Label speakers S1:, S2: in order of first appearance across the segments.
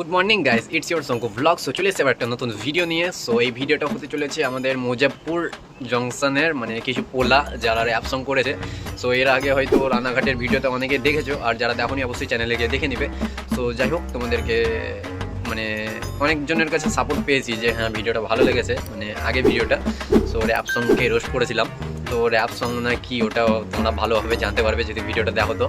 S1: Good morning guys it's your Shanku vlog so চলে এসে একটা নতুন ভিডিও নিয়ে। সো এই ভিডিওটা হতে চলেছে আমাদের মোজাপুর জংশনের মানে কিছু পোলা যারা র্যাপ সং করেছে। সো এর আগে হয়তো রানাঘাটের ভিডিওতে অনেকে দেখেছ, আর যারা দেখোনি, অবশ্যই চ্যানেলে গিয়ে দেখে নিবে। সো যাই হোক, তোমাদেরকে মানে অনেকজনের কাছে সাপোর্ট পেয়েছি যে হ্যাঁ ভিডিওটা ভালো লেগেছে মানে আগে ভিডিওটা সো র্যাপ সঙ্গকে রোস্ট করেছিলাম। তো র্যাপ সং না কি ওটা তোমরা ভালোভাবে জানতে পারবে যদি ভিডিওটা দেখো তো।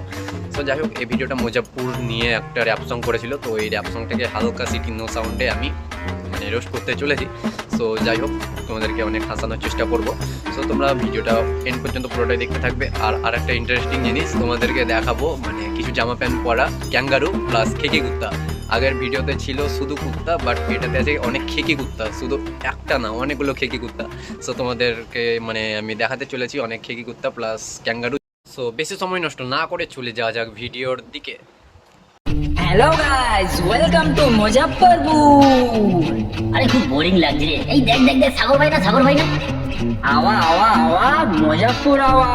S1: সো যাই হোক এই ভিডিওটা মোজাপুর নিয়ে একটা র্যাপ সং করেছিল। তো এই র্যাপ সংটাকে হালকা সিটি নো সাউন্ডে আমি মানে রোস্ট করতে চলেছি। সো যাই হোক তোমাদেরকে অনেক হাসানোর চেষ্টা করব। সো তোমরা ভিডিওটা এন্ড পর্যন্ত পুরোটাই দেখতে থাকবে। আর আর একটা ইন্টারেস্টিং জিনিস তোমাদেরকে দেখাবো মানে কিছু জামা প্যান্ট পরা ক্যাঙ্গারু প্লাস খেকি কুত্তা। আগের ভিডিওতে ছিল শুধু কুত্তা বাট এটাতে আছে অনেক খেকি কুত্তা। শুধু একটা না, অনেকগুলো খেকি কুত্তা। সো তোমাদেরকে মানে আমি দেখাতে চলেছি অনেক খেকি কুত্তা প্লাস ক্যাঙ্গারু সো বেশি সময় নষ্ট না করে চলে যাওয়া যাক ভিডিওর দিকে।
S2: Hello guys welcome to Muzaffarpur
S3: আরে খুব বোরিং লাগছে রে। এই দেখ দেখ দেখ, সাগর ভাই না, সাগর ভাই না।
S2: আওয়া আওয়া আওয়া মুজাফফর আওয়া।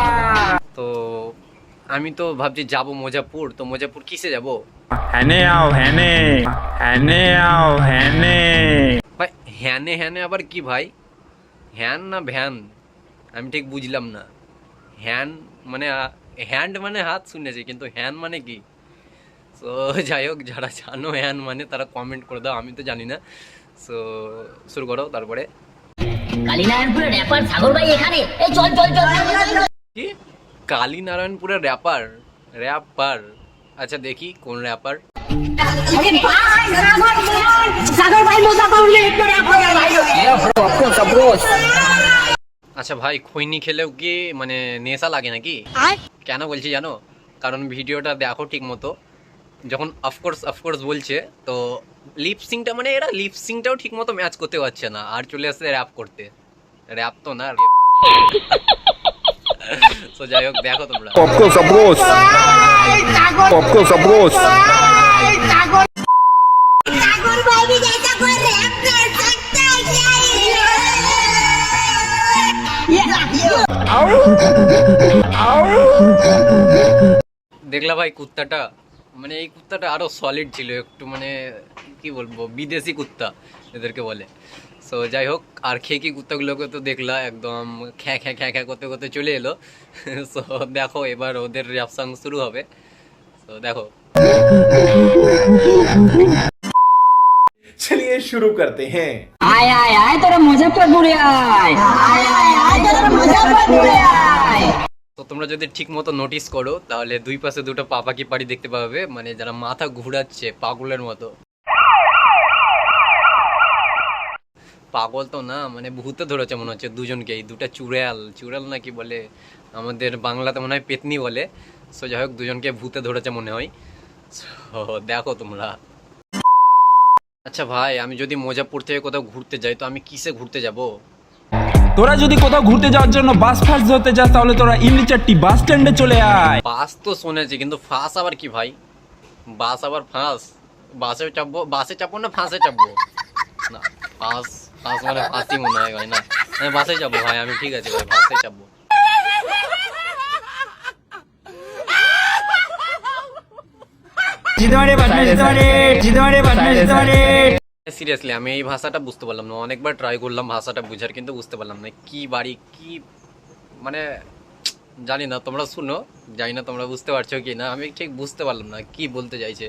S1: আমি তো ভাবছি যাব মোজাপুর তো মোজাপুর কিসে যাব?
S4: হ্যানে আও হ্যানে হ্যানে আও হ্যানে
S1: ভাই হ্যানে হ্যানে আবার কি ভাই? হ্যান না ভ্যান? আমি ঠিক বুঝলাম না। হ্যান মানে হ্যান্ড মানে হাত শুনেছি কিন্তু হ্যান মানে কি? সো যাই হোক যারা জানো হ্যান মানে তারা কমেন্ট করে দাও আমি তো জানি না। সো শুরু করো তারপরে।
S3: কালীনারায়ণপুরের র্যাপার সাগর ভাই এখানে। এই চল চল চল চল, চল, চল।
S1: কি? কালীনারায়ণপুরের র্যাপার র্যাপার আচ্ছা দেখি কোন র্যাপার আচ্ছা ভাই খৈনি খেলেও কি মানে নেশা লাগে নাকি? কেন বলছি জানো? কারণ ভিডিওটা দেখো ঠিক মতো। যখন অফকোর্স অফকোর্স বলছে, তো লিপসিংটা মানে এরা লিপসিংটাও ঠিক মতো ম্যাচ করতে পারছে না, আর চলে আসছে র্যাপ করতে। র্যাপ তো না তো হোক দেখো তোমরা
S5: অফকোর্স অফকোর্স অফকোর্স অফকোর্স
S1: দেখলা ভাই কুত্তাটা মানে এই কুত্তাটা আরও সলিড ছিল একটু মানে কি বলব বিদেশি কুত্তা এদেরকে বলে সো যাই হোক আর খেকি কুত্তাগুলোকে তো দেখলা একদম খ্যা খ্যা খ্যা খ্যা করতে করতে চলে এলো সো দেখো এবার ওদের র্যাপ সং শুরু হবে তো দেখো
S6: चलिए शुरू करते हैं
S2: আয় আয় আয় তোরা মুজাফফরপুরে আয় আয় আয় আয় তোরা মুজাফফরপুরে আয়
S1: তো তোমরা যদি ঠিক মতো নোটিস করো তাহলে দুই পাশে দুটো পাপাকি পাড়ি দেখতে পাবে মানে যারা মাথা ঘুরাচ্ছে পাগলের মতো পাগল তো না মানে ভূতে ধরেছে মনে হচ্ছে দুজনকে এই দুটা চুড়াল। চুড়াল নাকি বলে আমাদের বাংলাতে মনে হয় পেতনি বলে। সো যাই হোক দুজনকে ভূতে ধরেছে মনে হয়। So, দেখো তোমরা। আচ্ছা ভাই আমি যদি মোজাপুর থেকে কোথাও ঘুরতে যাই তো আমি কিসে ঘুরতে যাব?
S4: তোরা যদি কোথাও ঘুরতে যাওয়ার জন্য বাস ফাস ধরতে যাস তাহলে তোরা ইমলিচারটি বাস স্ট্যান্ডে চলে আয়।
S1: বাস তো শুনেছি কিন্তু ফাঁস আবার কি ভাই? বাস আবার ফাঁস? বাসে চাপবো? বাসে চাপবো না ফাঁসে চাপবো? না ফাঁস ফাঁস মানে ফাঁসি মনে হয় ভাই না আমি বাসে যাব ভাই আমি ঠিক আছে ভাই বাসে চাপবো সিরিয়াসলি আমি এই ভাষাটা বুঝতে পারলাম না। অনেকবার ট্রাই করলাম ভাষাটা বুঝার কিন্তু বুঝতে পারলাম না কি বাড়ি কি মানে জানি না তোমরা শুনো জানি না তোমরা বুঝতে পারছ কি না আমি ঠিক বুঝতে পারলাম না কি বলতে চাইছে।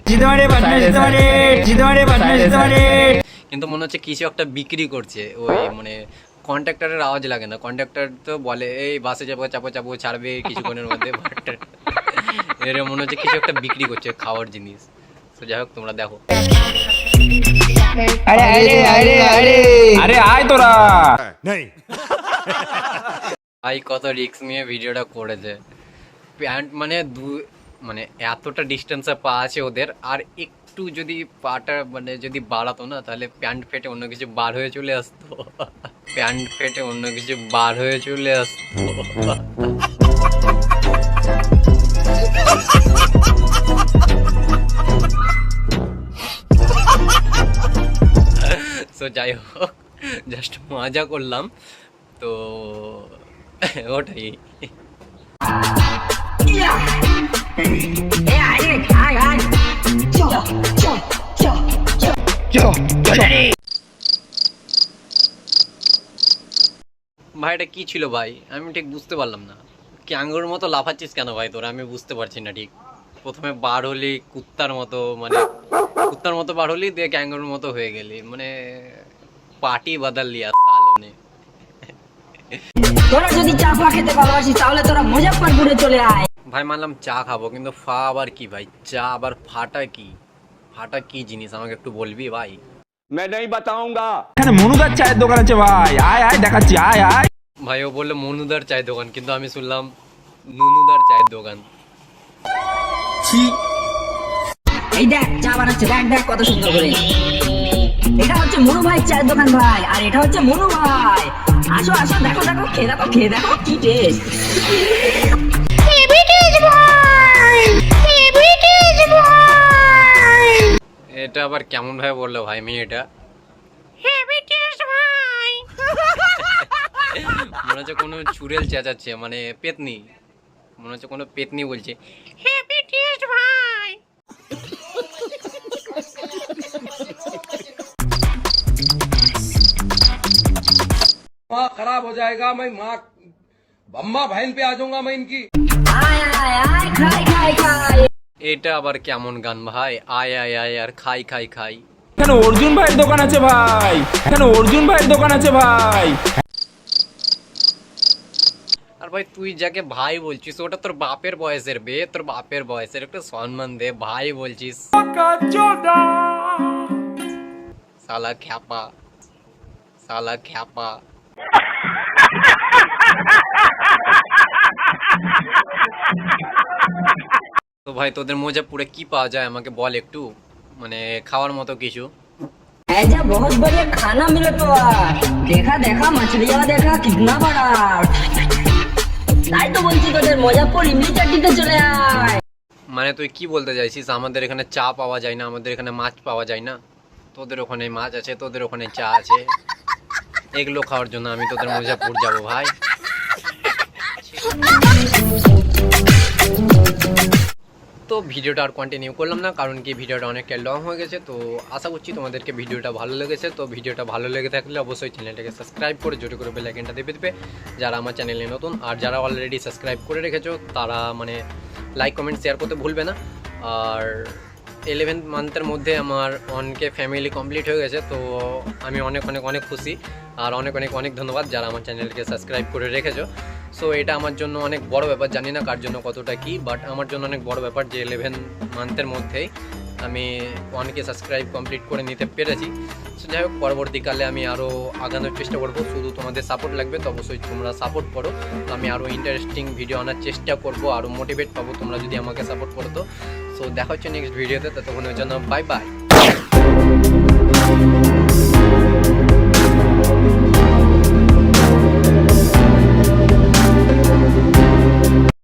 S1: কিন্তু মনে হচ্ছে কিছু একটা বিক্রি করছে। ওই মানে কন্ট্রাক্টরের আওয়াজ লাগে না। কন্ট্রাক্টর তো বলে এই বাসে যাব চাপো চাপো ছাড়বে কিছুক্ষণের মধ্যে। বাট এর মনে হচ্ছে কিছু একটা বিক্রি করছে খাওয়ার জিনিস। তো যাই হোক তোমরা দেখো।
S4: আরে আয় তোরা।
S1: ভাই কত রিস্ক নিয়ে ভিডিওটা করেছে। প্যান্ট মানে দু মানে এতটা ডিস্টেন্সে পা আছে ওদের, আর একটু যদি পাটা মানে যদি বাড়াতো না, তাহলে প্যান্ট ফেটে অন্য কিছু বার হয়ে চলে আসতো। প্যান্ট ফেটে অন্য কিছু বার হয়ে চলে আসতো। সো যাই হোক জাস্ট মজা করলাম। তো, ওটাই। কি ছিল ভাই? আমি ঠিক বুঝতে পারলাম না। মতো লাফাচ্ছিস কেন ভাই আমি বুঝতে পারছি না ঠিক। প্রথমে বার হলি কুত্তার মতো মানে কুত্তার মতো বার হলি দিয়ে ক্যাঙ্গুর মতো হয়ে গেলি। মানে পার্টি বাদাল লিয়া সালনে।
S2: তোরা যদি চা খেতে তাহলে তোরা চলে আয়।
S1: ভাই মানলাম চা খাবো কিন্তু ফা আবার কি ভাই চা আবার ফাটা কি ফাটা কি জিনিস আমাকে একটু বলবি ভাই
S6: मैं नहीं बताऊंगा
S4: এখানে মনুদার চায়ের দোকান আছে ভাই আয় আয় দেখাচ্ছি আয় আয়
S1: ভাই ও বললো মনুদার চায়ের দোকান কিন্তু আমি শুনলাম নুনুদার চায়ের দোকান
S2: এই দেখ চা বানাচ্ছে দেখ দেখ কত সুন্দর করে এটা হচ্ছে মনু ভাই চায়ের দোকান ভাই আর এটা হচ্ছে মনু ভাই আসো আসো দেখো দেখো খেয়ে দেখো খেয়ে দেখো কি টেস্ট
S1: এটা আবার কেমন ভাবে বললো ভাই মেয়েটা মনে হচ্ছে কোনো চুড়েল চেঁচাচ্ছে মানে পেতনি মনে হচ্ছে কোনো পেতনি বলছে
S7: माँ खराब हो जाएगा मैं माँ अम्मा बहन पे आ जाऊंगा मैं इनकी
S2: আয় আয় আয় খাই খাই খাই
S1: এটা আবার কেমন গান ভাই? আয় আয় আয় আর খাই খাই খাই।
S4: এখানে অর্জুন ভাইয়ের দোকান আছে ভাই। এখানে অর্জুন ভাইয়ের দোকান আছে ভাই।
S1: আর ভাই তুই যাকে ভাই বলছিস ওটা তোর বাপের বয়সের বে তোর বাপের বয়সের একটু সম্মান দে ভাই বলছিস। সালা খ্যাপা সালা খ্যাপা। তো ভাই তোদের মোজাপুরে কি পাওয়া যায় আমাকে বল একটু মানে খাওয়ার মতো কিছু
S2: ऐसा बहुत बढ़िया खाना मिले तो यार देखा देखा मछलियाँ देखा कितना बड़ा তাই তো বলছি তোদের মজাপুর ইমলি চাটনিতে চলে আয়
S1: মানে তুই কি বলতে চাইছিস আমাদের এখানে চা পাওয়া যায় না আমাদের এখানে মাছ পাওয়া যায় না তোদের ওখানে মাছ আছে তোদের ওখানে চা আছে এগুলো খাওয়ার জন্য আমি তোদের মুজাপুর যাব ভাই তো ভিডিওটা আর কন্টিনিউ করলাম না, কারণ কি ভিডিওটা অনেকটা লং হয়ে গেছে, তো আশা করছি তোমাদেরকে ভিডিওটা ভালো লেগেছে। তো ভিডিওটা ভালো লেগে থাকলে অবশ্যই চ্যানেলটাকে সাবস্ক্রাইব করে, জোরে করে বেলাইকেনটা দেবে দেবে, যারা আমার চ্যানেলে নতুন, আর যারা অলরেডি সাবস্ক্রাইব করে রেখেছো, তারা মানে লাইক কমেন্ট শেয়ার করতে ভুলবে না। আর ইলেভেন্থ মান্থের মধ্যে আমার অনকে ফ্যামিলি কমপ্লিট হয়ে গেছে, তো আমি অনেক অনেক অনেক খুশি, আর অনেক অনেক অনেক ধন্যবাদ যারা আমার চ্যানেলকে সাবস্ক্রাইব করে রেখেছো। সো এটা আমার জন্য অনেক বড় ব্যাপার, জানি না কার জন্য কতটা কি বাট আমার জন্য অনেক বড় ব্যাপার যে ইলেভেন মান্থের মধ্যেই আমি ওয়ানকে সাবস্ক্রাইব কমপ্লিট করে নিতে পেরেছি। সো যাই হোক, পরবর্তীকালে আমি আরও আগানোর চেষ্টা করব। শুধু তোমাদের সাপোর্ট লাগবে, তো অবশ্যই তোমরা সাপোর্ট করো। তো আমি আরও ইন্টারেস্টিং ভিডিও আনার চেষ্টা করব আরও মোটিভেট পাবো তোমরা যদি আমাকে সাপোর্ট করো তো। সো দেখা হচ্ছে নেক্সট ভিডিওতে ততক্ষণের জন্য বাই বাই